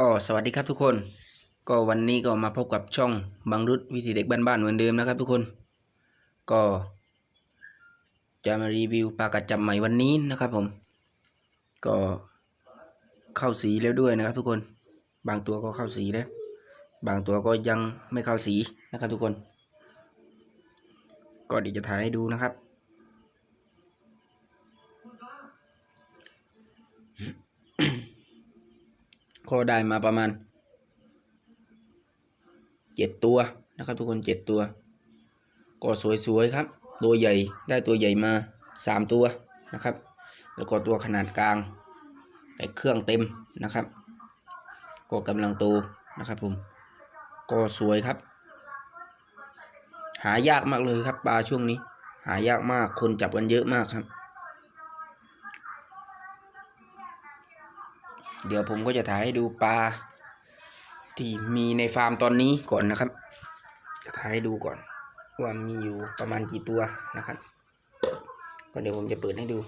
ก็สวัสดีครับทุกคน ก็วันนี้ก็มาพบกับช่องบังรุดวิถีเด็กบ้านๆเหมือนเดิมนะครับทุกคน ก็จะมารีวิวปลากัดจับใหม่วันนี้นะครับผม ก็เข้าสีแล้วด้วยนะครับทุกคน บางตัวก็เข้าสีแล้ว บางตัวก็ยังไม่เข้าสีนะครับทุกคน ก็เดี๋ยวจะถ่ายให้ดูนะครับ ก็ได้มาประมาณเจ็ดตัวนะครับทุกคนเจ็ดตัว ก็สวยๆครับ ตัวใหญ่ได้ตัวใหญ่มาสามตัวนะครับ แล้วก็ตัวขนาดกลางแต่เครื่องเต็มนะครับ ก็กำลังโตนะครับผมก็สวยครับ หายากมากเลยครับปลาช่วงนี้ หายากมากคนจับกันเยอะมากครับ เดี๋ยวผมก็จะถ่ายให้ดูปลาที่มีในฟาร์มตอนนี้ก่อนนะครับ จะถ่ายให้ดูก่อน ว่ามีอยู่ประมาณกี่ตัวนะครับก็เดี๋ยวผมจะเปิดให้ดู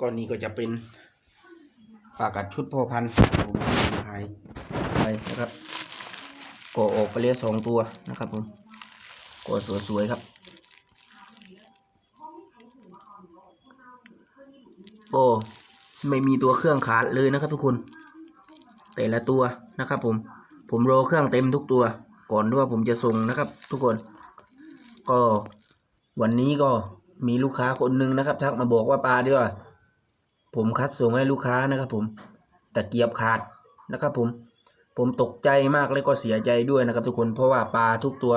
ก็นี่ก็จะเป็นปลากัดชุดพ่อพันธุ์ผมถ่ายไปนะครับ ก็อออกไปเลี้ยสองตัวนะครับผมก็สวยๆครับโอ้ไม่มีตัวเครื่องขาดเลยนะครับทุกคน แต่ละตัวนะครับ ผม ผมรอเครื่องเต็มทุกตัว ก่อนที่ว่าผมจะส่งนะครับ ทุกคน ก็วันนี้ก็มีลูกค้าคนหนึ่งนะครับ ทักมาบอกว่าปลาดีว่า ผมคัดส่งให้ลูกค้านะครับ ผมตะเกียบขาดนะครับ ผม ผมตกใจมากแล้วก็เสียใจด้วยนะครับ ทุกคนเพราะว่าปลาทุกตัว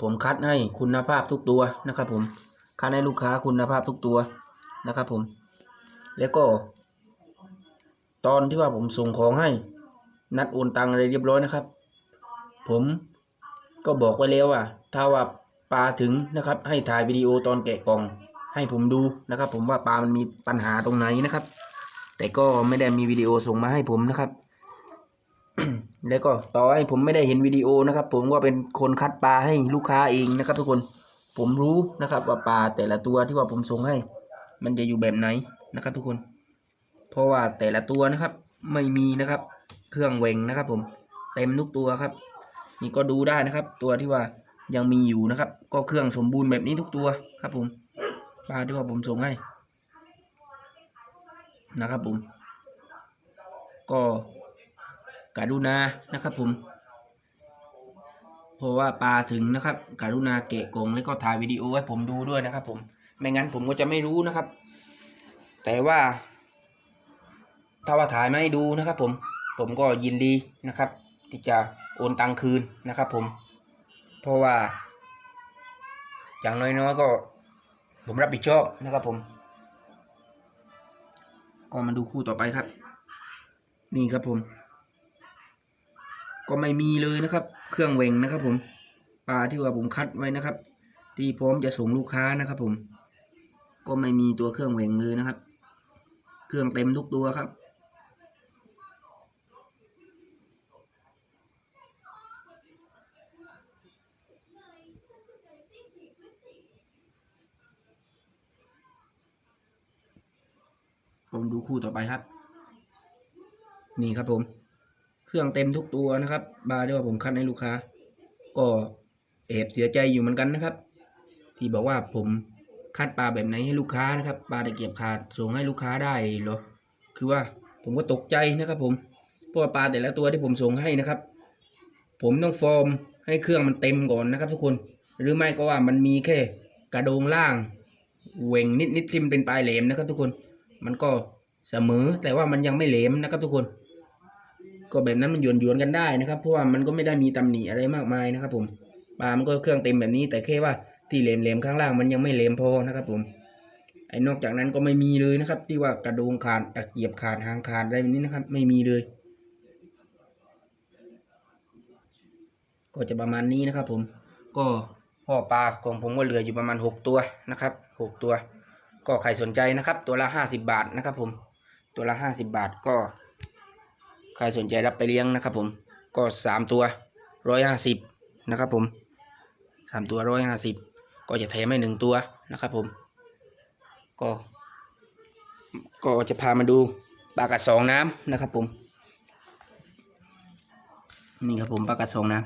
ผมคัดให้คุณภาพทุกตัวนะครับ ผมคัดให้ลูกค้าคุณภาพทุกตัวนะครับ ผม แล้วก็ ตอนที่ว่าผมส่งของให้ นัดโอนตังอะไรเรียบร้อยนะครับ ผมก็บอกไว้แล้วว่า ถ้าว่าปลาถึงนะครับ ให้ถ่ายวิดีโอตอนแกะกล่อง ให้ผมดูนะครับ ผมว่าปลามันมีปัญหาตรงไหนนะครับ แต่ก็ไม่ได้มีวิดีโอส่งมาให้ผมนะครับ แล้วก็ต่อให้ผมไม่ได้เห็นวิดีโอนะครับ ผมก็เป็นคนคัดปลาให้ลูกค้าเองนะครับ ทุกคนผมรู้นะครับว่าปลาแต่ละตัวที่ว่าผมส่งให้ มันจะอยู่แบบไหนนะครับ ทุกคน เพราะว่าแต่ละตัวนะครับ ไม่มีนะครับ เครื่องเวงนะครับ ผมเต็มทุกตัวครับ นี่ก็ดูได้นะครับ ตัวที่ว่ายังมีอยู่นะครับ ก็เครื่องสมบูรณ์แบบนี้ทุกตัวครับ ผมปลาที่ว่าผมส่งให้นะครับ ผม ก็ กรุณานะครับผมเพราะว่าปลาถึงนะครับ กรุณาเกะกงแล้วก็ถ่ายวิดีโอให้ผมดูด้วยนะครับ ผมไม่งั้นผมก็จะไม่รู้นะครับ แต่ว่า ถ้าว่าถ่ายไม่ดูนะครับ ผมผมก็ยินดีนะครับ ที่จะโอนตังคืนนะครับ ผม เพราะว่า อย่างน้อยๆก็ ผมรับผิดชอบนะครับผมก็มาดูคู่ต่อไปครับ นี่ครับผม ก็ไม่มีเลยนะครับ เครื่องเวงนะครับ ผมปลาที่ว่าผมคัดไว้นะครับ ที่พร้อมจะส่งลูกค้านะครับ ผม ก็ไม่มีตัวเครื่องเวงเลยนะครับ เครื่องเต็มทุกตัวครับผมดูคู่ต่อไปครับ นี่ครับผม เครื่องเต็มทุกตัวนะครับ บาร์ที่ว่าผมคัดให้ลูกค้า ก็แอบเสียใจอยู่เหมือนกันนะครับ ที่บอกว่าผมคัดปลาแบบไหนให้ลูกค้านะครับปลาตะเกียบขาดส่งให้ลูกค้าได้เหรอคือว่าผมก็ตกใจนะครับ ผมเพราะว่าปลาแต่ละตัวที่ผมส่งให้นะครับ ผมต้องฟอร์มให้เครื่องมันเต็มก่อนนะครับ ทุกคนหรือไม่ก็ว่ามันมีแค่กระโดงล่างเหว่งนิดนิดๆที่มันเป็นปลายแหลมนะครับ ทุกคน มันก็เสมอแต่ว่ามันยังไม่แหลมนะครับ ทุกคน ก็แบบนั้นมันหยวนหยวนๆกันได้นะครับ เพราะว่ามันก็ไม่ได้มีตำหนิอะไรมากมายนะครับ ผมปลามันก็เครื่องเต็มแบบนี้ แต่แค่ว่าที่เหลมเหลมๆข้างล่างมันยังไม่เหลมพอนะครับ ผมไอ้นอกจากนั้นก็ไม่มีเลยนะครับ ที่ว่ากระโดงขาดตะเกียบขาดหางขาดอะไรแบบนี้นะครับ ไม่มีเลย ก็จะประมาณนี้นะครับ ผมก็พ่อปลาของผมก็เหลืออยู่ประมาณหกตัวนะครับหกตัว ก็ใครสนใจนะครับ ตัวละห้าสิบาทนะครับ ผมตัวละห้าสิบาทก็ ใครสนใจรับไปเลี้ยงนะครับ ผมก็สามตัวร้อยห้าสิบนะครับ ผมสามตัวร้อยห้าสิบก็จะแถมให้หนึ่งตัวนะครับ ผม ก็ ก็จะพามาดูปลากัดสองน้ำนะครับ ผม นี่ครับผมปลากัดสองน้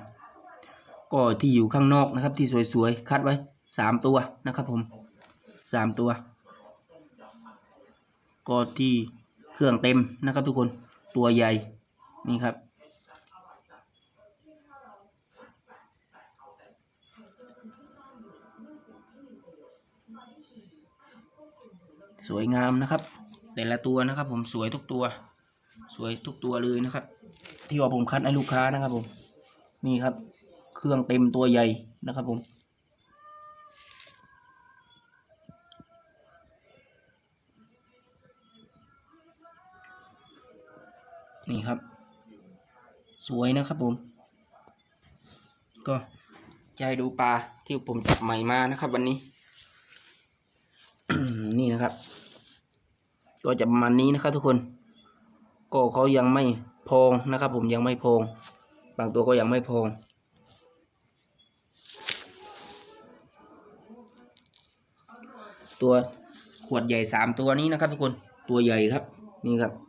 ำก็ที่อยู่ข้างนอกนะครับ ที่สวยๆคัดไว้สามตัวนะครับ ผมสามตัว ก็ที่เครื่องเต็มนะครับทุกคนตัวใหญ่ นี่ครับ สวยงามนะครับ แต่ละตัวนะครับ ผมสวยทุกตัว สวยทุกตัวเลยนะครับ ที่ว่าผมคัดให้ลูกค้านะครับผมนี่ครับ เครื่องเต็มตัวใหญ่นะครับผมนี่ครับ สวยนะครับผม ก็จะให้ดูปลาที่ผมจับใหม่มานะครับ วันนี้ นี่นะครับ ก็จะประมาณนี้นะครับ ทุกคน ก็เขายังไม่พองนะครับ ผมยังไม่พอง บางตัวก็ยังไม่พองตัวขวดใหญ่สามตัวนี้นะครับทุกคนตัวใหญ่ครับ นี่ครับ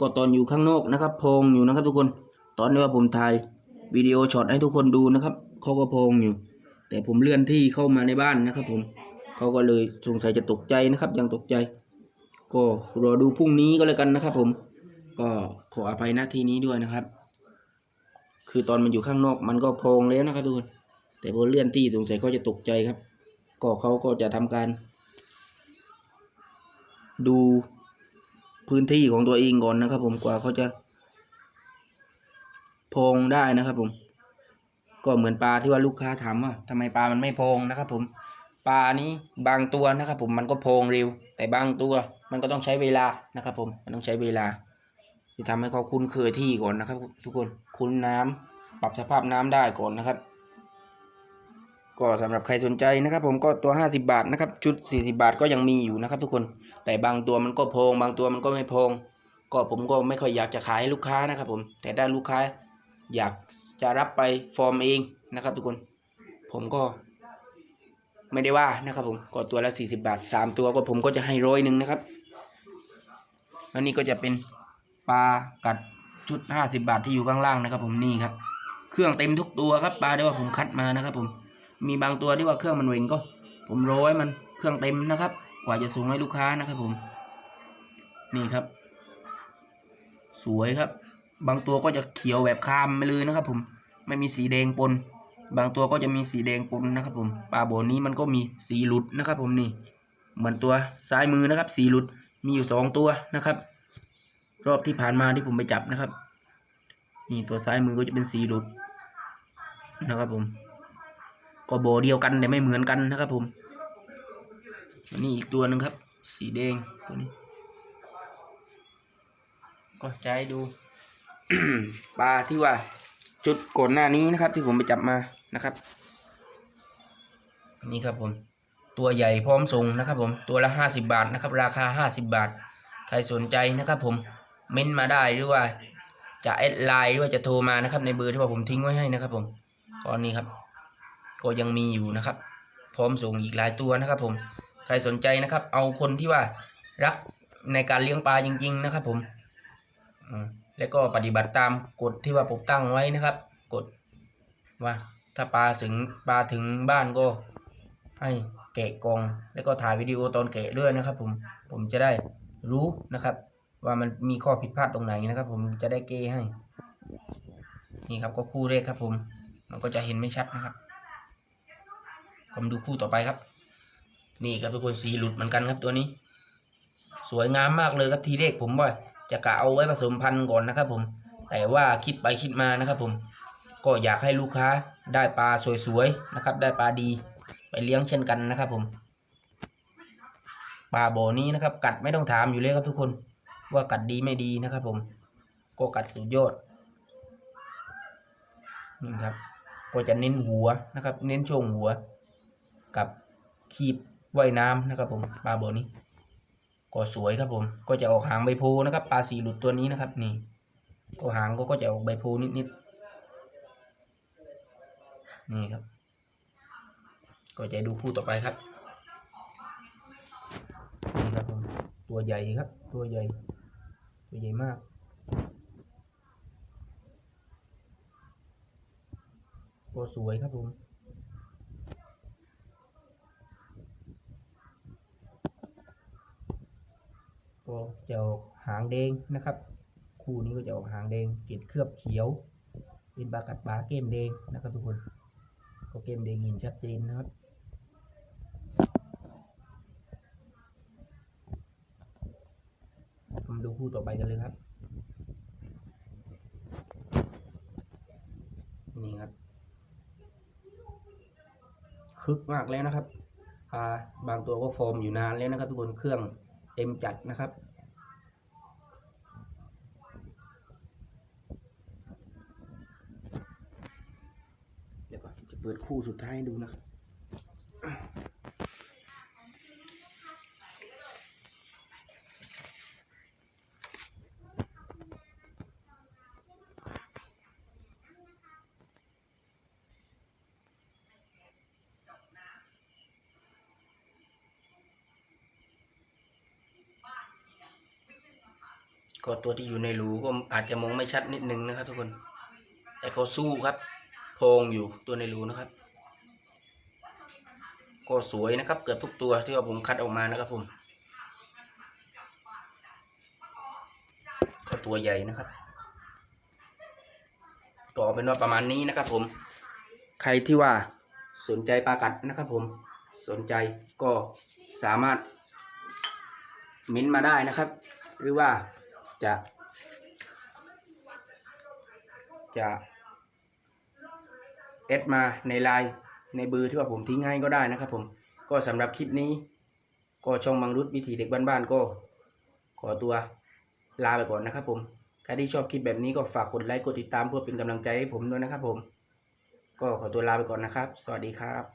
ก็ตอนอยู่ข้างนอกนะครับ พองอยู่นะครับ ทุกคน ตอนนี้ว่าผมถ่ายวิดีโอช็อตให้ทุกคนดูนะครับเขาก็พองอยู่ แต่ผมเลื่อนที่เข้ามาในบ้านนะครับ ผมเขาก็เลยสงสัยจะตกใจนะครับ ยังตกใจ ก็รอดูพรุ่งนี้ก็แล้วกันนะครับ ผม ก็ขออภัยหน้าที่นี้ด้วยนะครับ คือตอนมันอยู่ข้างนอกมันก็พองแล้วนะครับทุกคน แต่พอเลื่อนที่สงสัยเขาจะตกใจครับ ก็เขาก็จะทำการ ดู พื้นที่ของตัวเองก่อนนะครับ ผมกว่าเขาจะพองได้นะครับ ผม ก็เหมือนปลาที่ว่าลูกค้าถามว่าทำไมปลามันไม่พองนะครับ ผมปลานี้บางตัวนะครับ ผมมันก็พองเร็ว แต่บางตัวมันก็ต้องใช้เวลานะครับ ผมมันต้องใช้เวลาที่ทำให้เขาคุ้นเคยที่ก่อนนะครับ ทุกคนคุ้นน้ำปรับสภาพน้ำได้ก่อนนะครับ ก็สำหรับใครสนใจนะครับ ผมก็ตัว 50 บาทนะครับ ชุด 40 บาทก็ยังมีอยู่นะครับ ทุกคน แต่บางตัวมันก็พองบางตัวมันก็ไม่พอง ก็ผมก็ไม่ค่อยอยากจะขายให้ลูกค้านะครับผม แต่ถ้าลูกค้าอยากจะรับไปฟอร์มเองนะครับทุกคน ผมก็ ไม่ได้ว่านะครับผมก็ตัวละ40บาทสามตัวก็ผมก็จะให้ร้อยหนึ่งนะครับ แล้วนี่ก็จะเป็นปลากัดชุด50บาทที่อยู่ข้างล่างนะครับ ผมนี่ครับ เครื่องเต็มทุกตัวครับปลาที่ว่าผมคัดมานะครับ ผม มีบางตัวที่ว่าเครื่องมันเวงก็ ผมร้อยมันเครื่องเต็มนะครับ กว่าจะส่งให้ลูกค้านะครับผม นี่ครับ สวยครับ บางตัวก็จะเขียวแบบคามไปเลยนะครับ ผม ไม่มีสีแดงปน บางตัวก็จะมีสีแดงปนนะครับ ผมปลาโบนี้มันก็มีสีหลุดนะครับ ผมนี่ เหมือนตัวซ้ายมือนะครับ สีหลุดมีอยู่สองตัวนะครับ รอบที่ผ่านมาที่ผมไปจับนะครับ นี่ตัวซ้ายมือก็จะเป็นสีหลุดนะครับผมก็โบเดียวกันแต่ไม่เหมือนกันนะครับผม อันนี้อีกตัวหนึ่งครับ สีแดงตัวนี้ ก็จะให้ดู ปลาที่ว่า จุดก่อนหน้านี้นะครับ ที่ผมไปจับมานะครับนี่ครับผมตัวใหญ่พร้อมส่งนะครับ ผมตัวละห้าสิบาทนะครับ ราคาห้าสิบาท ใครสนใจนะครับ ผมเม้นมาได้หรือว่า จะแอดไลน์หรือว่าจะโทรมานะครับ ในเบอร์ที่ว่าผมทิ้งไว้ให้นะครับ ผมตอนนี้ครับ ก็ยังมีอยู่นะครับ พร้อมส่งอีกหลายตัวนะครับ ผม ใครสนใจนะครับ เอาคนที่ว่ารักในการเลี้ยงปลาจริง ๆ นะครับ ผมแล้วก็ปฏิบัติตามกฎที่ว่าผมตั้งไว้นะครับกฎว่า ถ้าปลาถึงปลาถึงบ้านก็ให้แกะกอง แล้วก็ถ่ายวิดีโอตอนแกะด้วยนะครับ ผมผมจะได้รู้นะครับ ว่ามันมีข้อผิดพลาดตรงไหนนะครับ ผมจะได้แก้ให้ นี่ครับก็คู่แรกครับ ผม มันก็จะเห็นไม่ชัดนะครับก็มดูคู่ต่อไปครับ นี่ครับทุกคนสีหลุดเหมือนกันครับตัวนี้ สวยงามมากเลยครับทีแรกผมว่าจะกะเอาไว้ผสมพันธุ์ก่อนนะครับ ผม แต่ว่าคิดไปคิดมานะครับ ผม ก็อยากให้ลูกค้าได้ปลาสวยๆนะครับ ได้ปลาดีไปเลี้ยงเช่นกันนะครับ ผมปลาบ่อนี้นะครับ กัดไม่ต้องถามอยู่เลยครับทุกคน ว่ากัดดีไม่ดีนะครับ ผม ก็กัดสุดยอดนี่ครับ ก็จะเน้นหัวนะครับ เน้นช่วงหัว กับคีบ ว่ายน้ำนะครับผมปลาบ่อนี้ก็สวยครับผม ก็จะออกหางใบโพนะครับปลาสีหลุดตัวนี้นะครับ นี่ก็หางก็ก็จะออกใบโพนิดนี่ครับ ก็จะดูคู่ต่อไปครับนี่ครับผมตัวใหญ่ครับ ตัวใหญ่ ตัวใหญ่มากตัวสวยครับผม ก็จะออกหางแดงนะครับ คู่นี้ก็จะออกหางแดงเกล็ดเคลือบเขียวเป็นปลากัดปลาเกมแดงนะครับทุกคนก็เกมแดงเห็นชัดเจนนะครับมาดูคู่ต่อไปกันเลยครับ นี่ครับ คึกมากแล้วนะครับปลาบางตัวก็โฟมอยู่นานแล้วนะครับทุกคน เครื่อง เต็มจัดนะครับ เดี๋ยวก่อนจะเปิดคู่สุดท้ายให้ดูนะครับ ก็ตัวที่อยู่ในรูก็อาจจะมองไม่ชัดนิดนึงนะครับทุกคน แต่ก็สู้ครับโพงอยู่ตัวในรูนะครับ ก็สวยนะครับ เกือบทุกตัวที่ว่าผมคัดออกมานะครับผมก็ตัวใหญ่นะครับต่อเป็นว่าประมาณนี้นะครับผม ใครที่ว่าสนใจปลากัดนะครับผม สนใจก็สามารถเม้นต์มาได้นะครับ หรือว่า จะ จะเอดมาในไลน์ในเบอร์ที่ว่าผมทิ้งให้ก็ได้นะครับผมก็สำหรับคลิปนี้ ก็ช่องมังรุดวิถีเด็กบ้านๆก็ ขอตัวลาไปก่อนนะครับผมใครที่ชอบคลิปแบบนี้ก็ฝากกดไลค์กดติดตามเพื่อเป็นกำลังใจให้ผมด้วยนะครับผม ก็ขอตัวลาไปก่อนนะครับ สวัสดีครับ